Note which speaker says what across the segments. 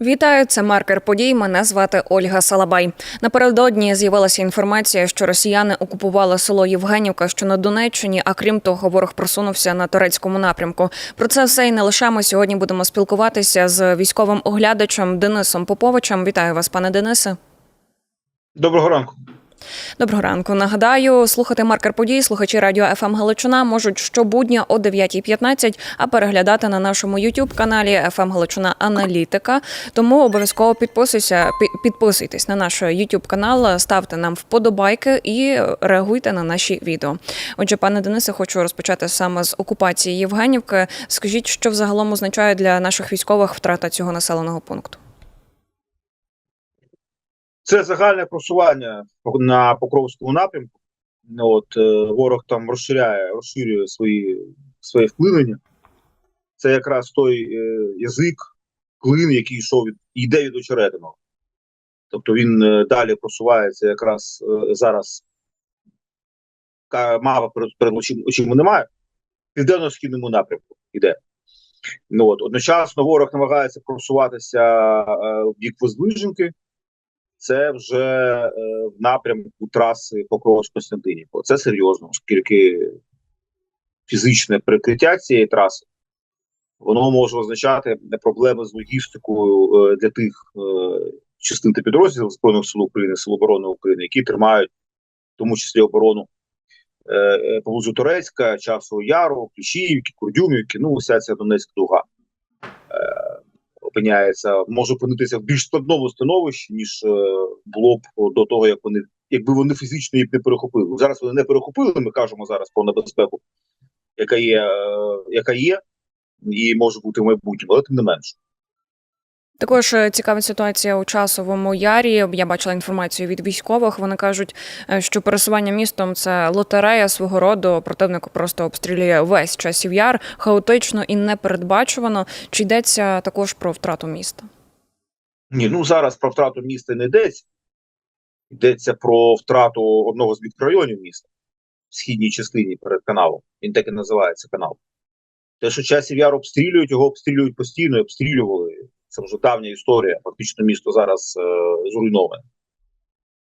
Speaker 1: Вітаю, це маркер подій. Мене звати Ольга Салабай. Напередодні з'явилася інформація, що росіяни окупували село Євгенівка, що на Донеччині. А крім того, ворог просунувся на турецькому напрямку. Про це все і не лише ми сьогодні будемо спілкуватися з військовим оглядачем Денисом Поповичем. Вітаю вас, пане Денисе.
Speaker 2: Доброго ранку.
Speaker 1: Доброго ранку. Нагадаю, слухати маркер подій слухачі радіо ФМ Галичина можуть щобудня о 9.15, а переглядати на нашому youtube каналі ФМ Галичина Аналітика. Тому обов'язково підписуйся, підписуйтесь на наш youtube канал, ставте нам вподобайки і реагуйте на наші відео. Отже, пане Денисе, хочу розпочати саме з окупації Євгенівки. Скажіть, що взагалом означає для наших військових втрата цього населеного пункту?
Speaker 2: Це загальне просування на Покровському напрямку. От е, ворог там розширяє, розширює свої своє вплинення. Це якраз той е, язик, клин, який йшов від йде від очеретиного. Тобто він е, далі просувається якраз зараз. Мапа перед, перед очима, немає. Південно-східному напрямку йде. Ну, от, одночасно ворог намагається просуватися в бік Воздвиженки. Це вже е, в напрямку траси покровськ константинівка Це серйозно, оскільки фізичне прикриття цієї траси воно може означати проблеми з логістикою е, для тих е, частин та підрозділів Збройних сил України, Сил оборони України, які тримають в тому числі оборону е, е, поблизу Турецька, Часового Яру, Кліщіївки, Курдюмівки, ну вся ця Донецька дуга. Е, опиняється, може опинитися в більш складному становищі, ніж е, було б до того, як вони, якби вони фізично їх не перехопили. Зараз вони не перехопили. Ми кажемо зараз про небезпеку, яка є, е, яка є, і може бути в майбутньому, але тим не менше.
Speaker 1: Також е, цікава ситуація у часовому ярі. Я бачила інформацію від військових. Вони кажуть, е, що пересування містом це лотерея свого роду. Противник просто обстрілює весь часів яр хаотично і непередбачувано. Чи йдеться також про втрату міста?
Speaker 2: Ні, ну зараз про втрату міста не йдеться. Йдеться про втрату одного з мікрорайонів міста в східній частині перед каналом. Він так і називається канал. Те, що часів яр обстрілюють, його обстрілюють постійно, обстрілювали. Це вже давня історія. Фактично місто зараз е, зруйноване.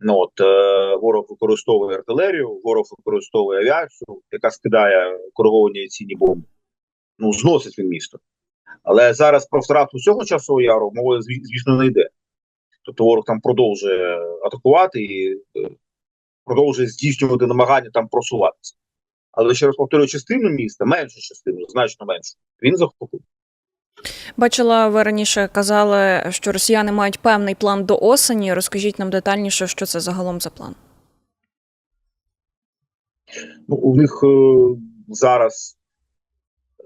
Speaker 2: Ну, от, е, ворог використовує артилерію, ворог використовує авіацію, яка скидає кориговані цінні бомби. Ну, зносить він місто. Але зараз про втрату цього часового яру мови, звісно, не йде. Тобто ворог там продовжує атакувати і е, продовжує здійснювати намагання там просуватися. Але ще раз повторюю, частину міста, меншу частину, значно меншу, він захопив.
Speaker 1: Бачила, ви раніше казали, що росіяни мають певний план до осені. Розкажіть нам детальніше, що це загалом за план.
Speaker 2: Ну, у них е, зараз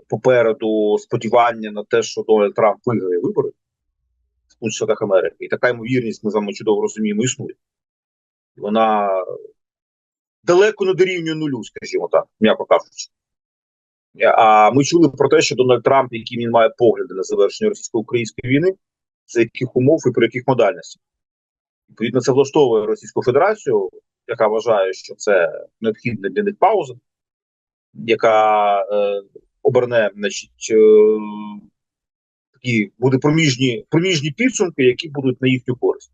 Speaker 2: попереду сподівання на те, що Дональд Трамп виграє вибори в Сполучених Америки. І така ймовірність, ми з вами чудово розуміємо, існує. Вона далеко не дорівнює нулю, скажімо так, м'яко кажучи. А ми чули про те, що Дональд Трамп, який він має погляди на завершення російсько-української війни, за яких умов і при яких модальностях. Відповідно, це влаштовує Російську Федерацію, яка вважає, що це необхідна для них пауза, яка е, оберне, значить, е, такі буде проміжні, проміжні підсумки, які будуть на їхню користь.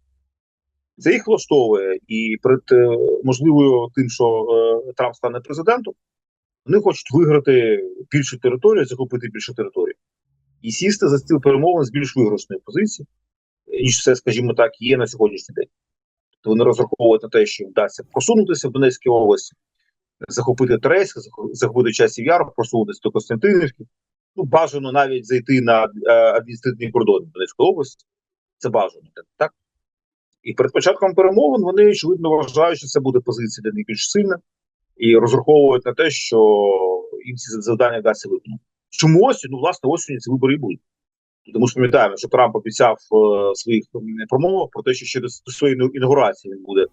Speaker 2: Це їх влаштовує, і перед е, можливою тим, що е, Трамп стане президентом, вони хочуть виграти більшу територію, захопити більшу територію і сісти за стіл перемовин з більш виграшної позиції, ніж це, скажімо так, є на сьогоднішній день. То вони розраховують на те, що вдасться просунутися в Донецькій області, захопити Терейськ, захопити часів яру, просунутися до Константинівки. Ну, бажано навіть зайти на е, адміністративний кордон Донецької області. Це бажано, так? І перед початком перемовин вони очевидно вважають, що це буде позиція для них більш сильна, і розраховують на те, що їм ці завдання вдасться виконати. Чому осінь? Ну, власне, осінь ці вибори і будуть. Тому що пам'ятаємо, що Трамп обіцяв е, своїх промовах про те, що ще до своєї інаугурації він буде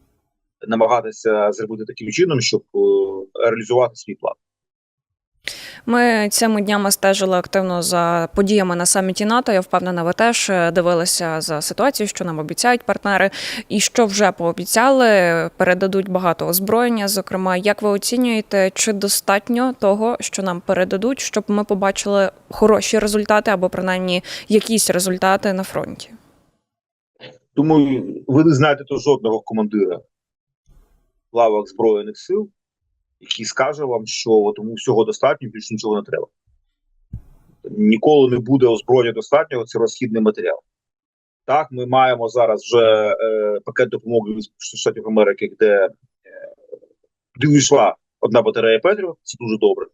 Speaker 2: намагатися зробити таким чином, щоб е, реалізувати свій план.
Speaker 1: Ми цими днями стежили активно за подіями на саміті НАТО. Я впевнена, ви теж е, дивилися за ситуацією, що нам обіцяють партнери, і що вже пообіцяли, передадуть багато озброєння. Зокрема, як ви оцінюєте, чи достатньо того, що нам передадуть, щоб ми побачили хороші результати або принаймні якісь результати на фронті?
Speaker 2: Думаю, ви не знаєте то жодного командира в лавах Збройних сил, який скаже вам, що от йому всього достатньо, більше нічого не треба. Ніколи не буде озброєння достатнього, це розхідний матеріал. Так, ми маємо зараз вже е, пакет допомоги від Штатів Америки, де, е, де увійшла одна батарея Петріот, це дуже добре.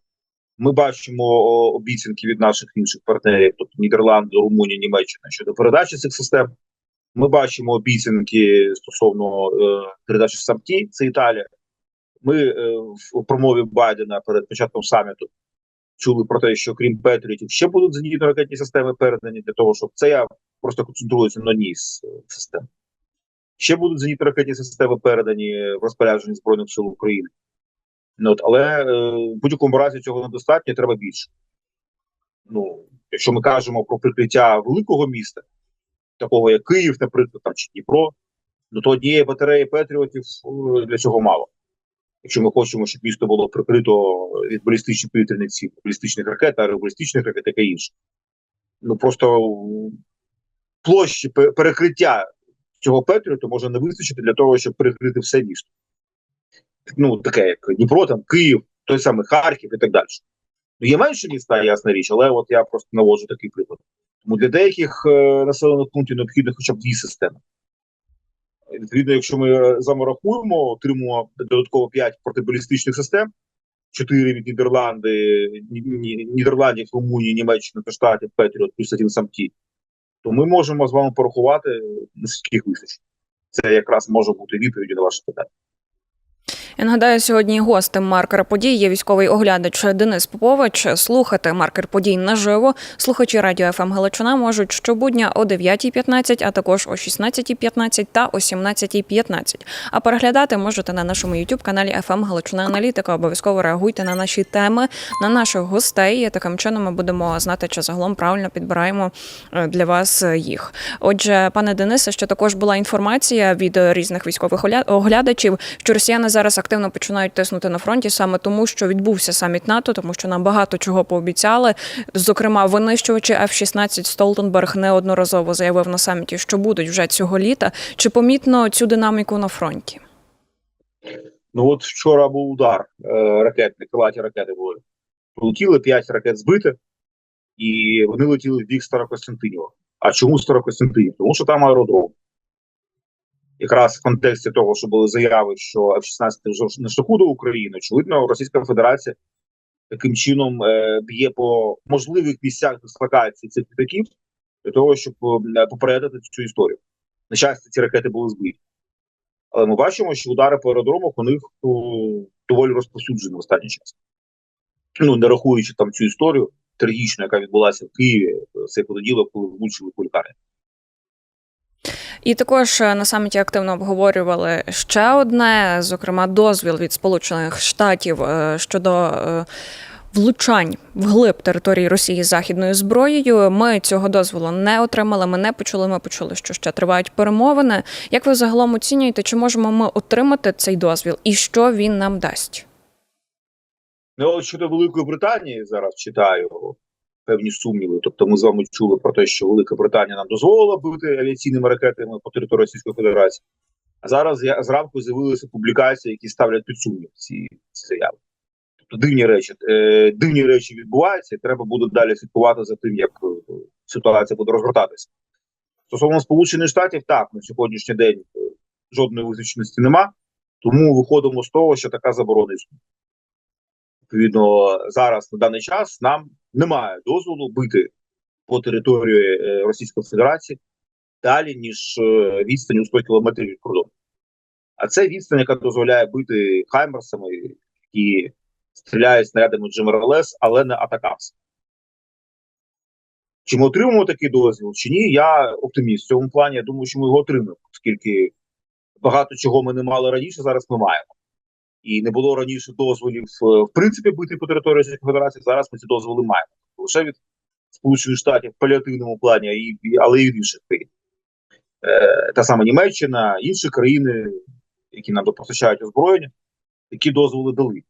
Speaker 2: Ми бачимо обіцянки від наших інших партнерів, тобто Нідерланди, Румунія, Німеччина щодо передачі цих систем. Ми бачимо обіцянки стосовно е, передачі САМТІ, це Італія. Ми е, в промові Байдена перед початком саміту чули про те, що крім Петріотів ще будуть зенітно ракетні системи передані для того, щоб це я просто концентруюся на одній з е, систем. Ще будуть зенітно ракетні системи передані в розпорядженні Збройних сил України. Ну, от, але е, в будь-якому разі цього недостатньо, треба більше. Ну, якщо ми кажемо про прикриття великого міста, такого як Київ, наприклад, там чи Дніпро, ну то однієї батареї Петріотів для цього мало. Якщо ми хочемо, щоб місто було прикрито від балістичних повітряних цілей, балістичних ракет, аеробалістичних ракет, таке інше. Ну просто площі перекриття цього Петріоту може не вистачити для того, щоб перекрити все місто. Ну, таке, як Дніпро, там, Київ, той самий Харків і так далі. Ну, є менше міста, ясна річ, але от я просто наводжу такий приклад. Тому для деяких е, населених пунктів необхідно хоча б дві системи. Відповідно, якщо ми е, з вами рахуємо, отримуємо додатково 5 протибалістичних систем, 4 від Нідерланди, Ні- Ні- Нідерландів, Румунії, Німеччини та Штатів, Петріот, плюс один самті, то ми можемо з вами порахувати, наскільки вистачить. Це якраз може бути відповіддю на ваше питання.
Speaker 1: Я нагадаю, сьогодні гостем маркера подій є військовий оглядач Денис Попович. Слухати маркер подій наживо. Слухачі радіо ФМ Галичина можуть щобудня о 9.15, а також о 16.15 та о 17.15. А переглядати можете на нашому youtube каналі ФМ Галичина Аналітика. Обов'язково реагуйте на наші теми, на наших гостей. Таким чином ми будемо знати, чи загалом правильно підбираємо е, для вас їх. Отже, пане Денисе, ще також була інформація від різних військових оглядачів, що росіяни зараз активно починають тиснути на фронті саме тому, що відбувся саміт НАТО, тому що нам багато чого пообіцяли. Зокрема, винищувачі F-16 Столтенберг неодноразово заявив на саміті, що будуть вже цього літа. Чи помітно цю динаміку на фронті?
Speaker 2: Ну от вчора був удар е, ракетний, крилаті ракети були. Полетіли 5 ракет збити, і вони летіли в бік Старокостянтинєва. А чому Старокостянтинів? Тому що там аеродром. Якраз в контексті того, що були заяви, що F-16 вже на шляху до України, очевидно, Російська Федерація таким чином е, б'є по можливих місцях дислокації цих літаків для того, щоб е, попередити цю історію. На щастя, ці ракети були збиті. Але ми бачимо, що удари по аеродромах у них доволі розповсюджені в останній час. Ну, не рахуючи там цю історію трагічну, яка відбулася в Києві е, цей понеділок, коли влучили по лікарні.
Speaker 1: І також е, на саміті активно обговорювали ще одне, зокрема, дозвіл від Сполучених Штатів е, щодо. е, Влучань вглиб території Росії західною зброєю. Ми цього дозволу не отримали. Ми не почули. Ми почули, що ще тривають перемовини. Як ви загалом оцінюєте, чи можемо ми отримати цей дозвіл, і що він нам дасть?
Speaker 2: Ну, щодо Великої Британії зараз читаю певні сумніви. Тобто, ми з вами чули про те, що Велика Британія нам дозволила бити авіаційними ракетами по території Російської Федерації. А зараз я зранку з'явилися публікації, які ставлять під сумнів ці, заяви. Тобто дивні речі, е, дивні речі відбуваються, і треба буде далі слідкувати за тим, як е, ситуація буде розгортатися. Стосовно Сполучених Штатів, так на сьогоднішній день е, жодної визначеності нема, тому виходимо з того, що така заборона існує. Відповідно, зараз на даний час нам немає дозволу бити по території е, Російської Федерації далі, ніж е, відстань у 100 кілометрів від кордону. А це відстань, яка дозволяє бити хаймерсами, які стріляють снарядами GMRLS, але не атакамс. Чи ми отримаємо такий дозвіл, чи ні? Я оптиміст в цьому плані. Я думаю, що ми його отримаємо, оскільки багато чого ми не мали раніше, зараз ми маємо. І не було раніше дозволів е, в принципі бити по території Російської Федерації. Зараз ми ці дозволи маємо лише від Сполучених Штатів в паліативному плані, але і від інших країн. Е, та сама Німеччина, інші країни, які нам постачають озброєння, такі дозволи дали.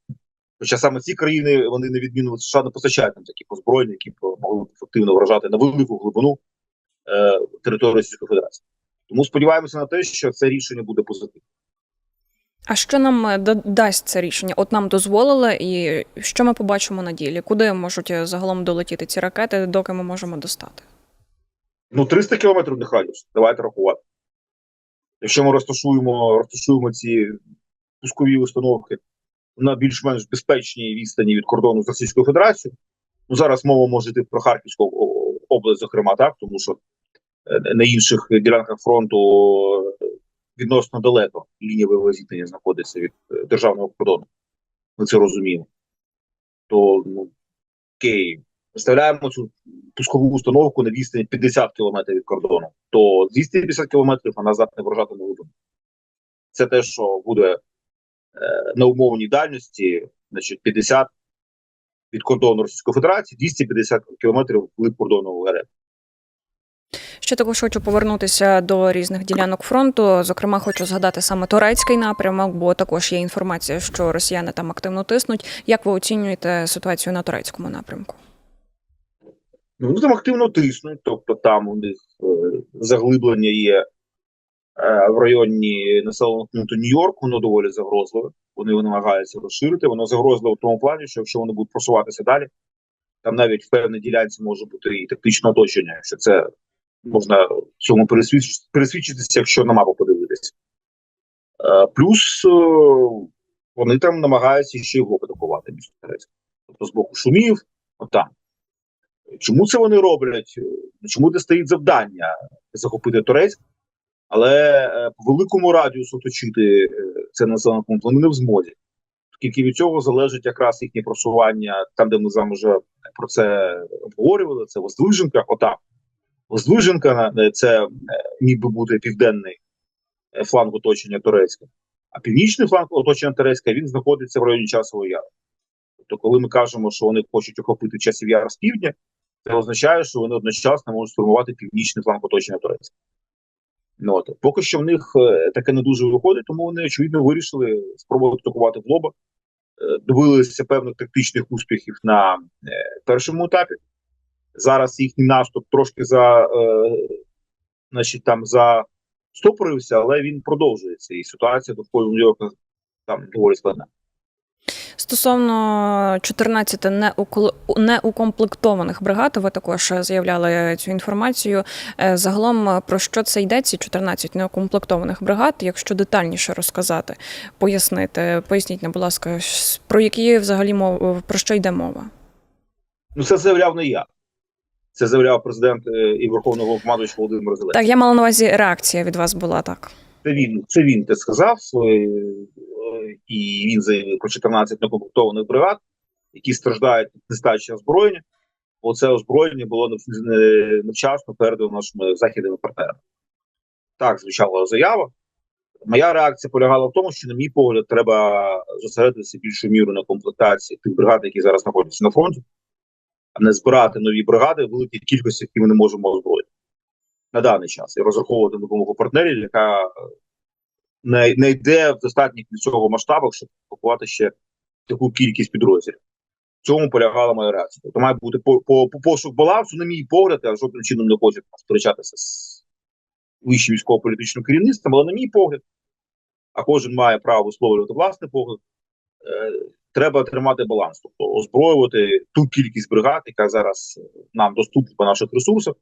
Speaker 2: Хоча саме ці країни, вони на відміну від США, не постачають нам такі озброєння, які могли б ефективно вражати на велику глибину е, територію Російської Федерації. Тому сподіваємося на те, що це рішення буде позитивне.
Speaker 1: А що нам е, дасть це рішення? От нам дозволили, і що ми побачимо на ділі? Куди можуть е, загалом долетіти ці ракети, доки ми можемо достати?
Speaker 2: Ну, 300 кілометрів не радіус. Давайте рахувати. Якщо ми розташуємо, розташуємо ці пускові установки на більш-менш безпечній відстані від кордону з Російською Федерацією, ну зараз мова може йти про Харківську область, зокрема, так, тому що е, на інших ділянках фронту відносно далеко лінія бойового зіткнення знаходиться від е, державного кордону. Ми це розуміємо. То, ну, окей, Виставляємо цю пускову установку на відстані 50 км від кордону, то 250 км вона здатна вражати на виду. Це те, що буде е, на умовній дальності, значить 50 від кордону Російської Федерації, 250 км вглиб кордону РФ.
Speaker 1: Ще також хочу повернутися до різних ділянок фронту. Зокрема, хочу згадати саме турецький напрямок, бо також є інформація, що росіяни там активно тиснуть. Як ви оцінюєте ситуацію на турецькому напрямку?
Speaker 2: Ну, вони там активно тиснуть, тобто там у них е, заглиблення є е, в районі населеного пункту Нью-Йорк, воно доволі загрозливе. Вони намагаються розширити. Воно загрозливе в тому плані, що якщо вони будуть просуватися далі, там навіть в певній ділянці може бути і тактичне оточення, якщо це можна в цьому пересвідчитися, якщо на мапу подивитися. Е, плюс е, вони там намагаються ще його атакувати Терецьк. Тобто з боку шумів, отам. Чому це вони роблять? Чому де стоїть завдання захопити Турецьк? Але е, по великому радіусу оточити е, це населений пункт вони не в змозі. Оскільки від цього залежить якраз їхнє просування, там, де ми з вами вже про це обговорювали, це Воздвиженка, отам. Воздвиженка е, це е, міг би бути південний е, фланг оточення Турецька. А північний фланг оточення Турецька він знаходиться в районі Часового Яру. Тобто, коли ми кажемо, що вони хочуть охопити часів яр з півдня, це означає, що вони одночасно можуть сформувати північний фланг оточення Турецька. Ну, от. Поки що в них таке не дуже виходить, тому вони очевидно вирішили спробувати атакувати в лоба. Добилися певних тактичних успіхів на першому етапі. Зараз їхній наступ трошки за, е, значить, там застопорився, але він продовжується. І ситуація довкола Нью-Йорка там доволі складна.
Speaker 1: Стосовно 14 неукомплектованих бригад, ви також заявляли цю інформацію. Е, Загалом е, про що це йдеться? 14 неукомплектованих бригад. Якщо детальніше розказати, пояснити, поясніть, будь ласка, про які взагалі мов про що йде мова?
Speaker 2: Ну, це заявляв не я. Це заявляв президент е, і Верховний Головнокомандуючий Володимир Зеленський.
Speaker 1: Так, я мала на увазі реакція від вас була так.
Speaker 2: Це він, це він те сказав, е, і він заявив про 14 некомплектованих бригад, які страждають від нестачі озброєння. Бо це озброєння було не- не- невчасно передано нашими західними партнерами. Так звучала заява. Моя реакція полягала в тому, що, на мій погляд, треба зосередитися більшою мірою на комплектації тих бригад, які зараз знаходяться на фронті, а не збирати нові бригади в великій кількості, які ми не можемо озброїти на даний час і розраховувати допомогу партнерів, яка е, не, не йде в достатніх для цього масштабах, щоб пакувати ще таку кількість підрозділів. В цьому полягала моя реакція. Тобто має бути по, по, по пошук балансу, на мій погляд, я жодним чином не хочу сперечатися з вищим військово-політичним керівництвом, але на мій погляд, а кожен має право висловлювати власний погляд. Треба тримати баланс, тобто озброювати ту кількість бригад, яка зараз е, нам доступна по наших ресурсах,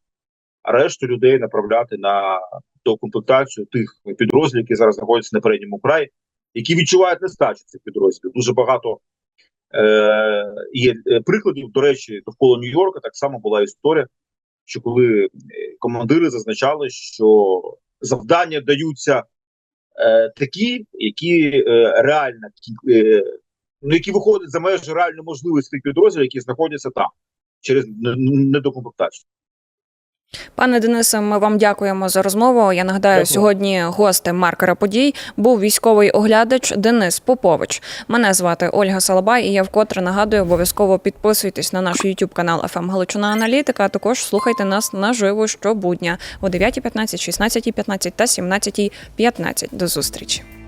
Speaker 2: а решту людей направляти на докомплектацію тих підрозділів, які зараз знаходяться на передньому краї, які відчувають нестачу цих підрозділів. Дуже багато е, є е, прикладів. До речі, довкола Нью-Йорка так само була історія, що коли е, командири зазначали, що завдання даються такі, які е, реально е, ну, які виходять за межі реальної можливості тих підрозділів, які знаходяться там через недокомплектацію.
Speaker 1: Пане Денисе, ми вам дякуємо за розмову. Я нагадаю,
Speaker 2: Дякую.
Speaker 1: сьогодні гостем маркера подій був військовий оглядач Денис Попович. Мене звати Ольга Салабай, і я вкотре нагадую, обов'язково підписуйтесь на наш YouTube канал «ФМ Галичина Аналітика. а Також слухайте нас наживо щобудня о 9.15, 16.15 та 17.15. До зустрічі.